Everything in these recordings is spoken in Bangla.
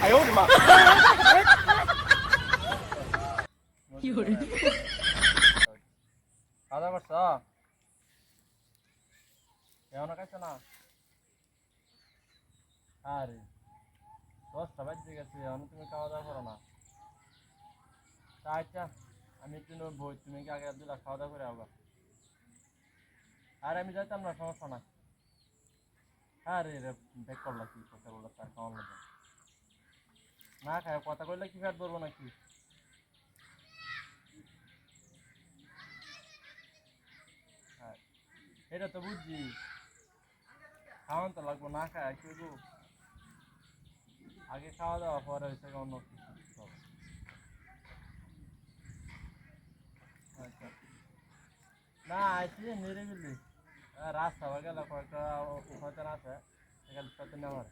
哎呦我的妈！ খাওয়া দাওয়া করছ এমন খাইছ না আরে দশটা বাজে গেছে এখন তুমি খাওয়া দাওয়া করো না তা আচ্ছা আমি একটু নেবো বই তুমি কি আগে দুলা খাওয়া দাওয়া করে আবার আর আমি যাইতাম না সমস্যা না আরে রে ব্যাক করলা কি কথা বললো তার খাওয়ার মধ্যে না খায়, কথা কইলে কি ফ্যাট ধরবো নাকি? এটা তো বুঝছি। খাওয়ান তো লাগবো, না খায়, কি গো আগে খাওয়া দাওয়া, পরে হয়েছে অন্য কিছু। আচ্ছা। না আইসি নিরিবিলি রাস্তা গেল, কয়েকটা আছে। এখানে সাথে নেওয়ার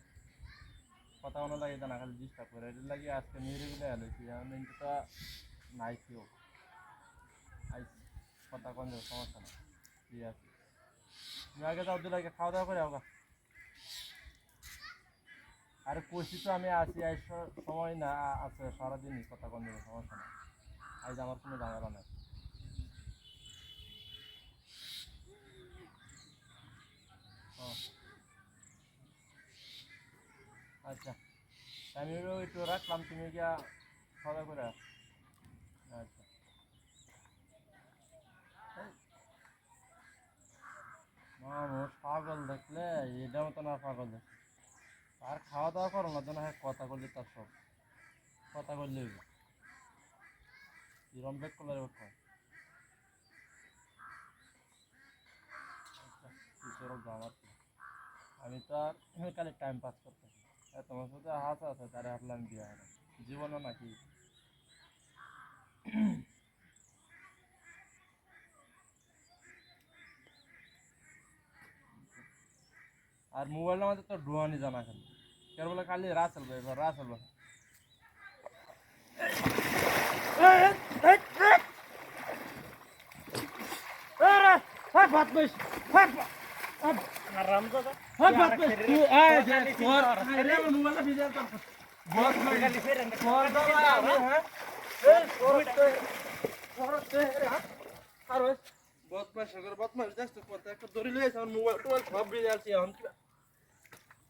কথা কোনো লাগে না খালি ডিস্টার্ব করে। এটা লাগে আজকে নিরিবিলি এলেছি আমি তো নাই কেউ আইসি, কথা কোন সমস্যা না ঠিক আছে। তুমি আগে যাও দুলাকে খাওয়া দাওয়া করে হোক আরে কষি তো আমি আসি আই সময় না আছে সারাদিনই, কথা কোন সমস্যা না আজ আমার কোনো ঝামেলা নাই। আচ্ছা। আমি একটু রাখলাম, তুমি গিয়া খাওয়া করে আচ্ছা। পাগল দেখলে এটা মতো না পাগল দেখলে। আর খাওয়া দাওয়া করো না, যেন হ্যাঁ কথা করলে তার সব। কথা করলে কিরম বেক করলে বেক কর আচ্ছা কি করব আমার? কি? আমি তো আর খালি টাইম পাস করতেছি। তোমার সাথে হাত আছে তারে হাঁটলাম হয় না জীবনও নাকি আর মোবাইলের মধ্যে তো ডুয়ানি জানা খালি কেন বলে খালি রাসেল ভাই এবার রাসেল ভাই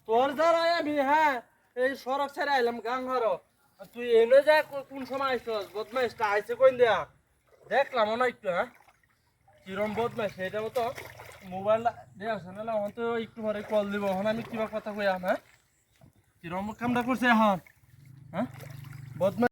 তোর দ্বারা আমি হ্যাঁ এই সড়ক ছেড়ে আইলাম গাং গাঙ্গার তুই এনে যা কোন সময় আইসস বদমাইশটা আইসে কইন দেয়া? দেখলাম না একটু হ্যাঁ? কিরম বদমাইশ সেটা মতো মোবাইল দেয়া আছে না এখন তো কল দিব। এখন আমি কিবা কথা কই আম হ্যাঁ? কিরম কামটা করছে এখন? হ্যাঁ? বদমাইশ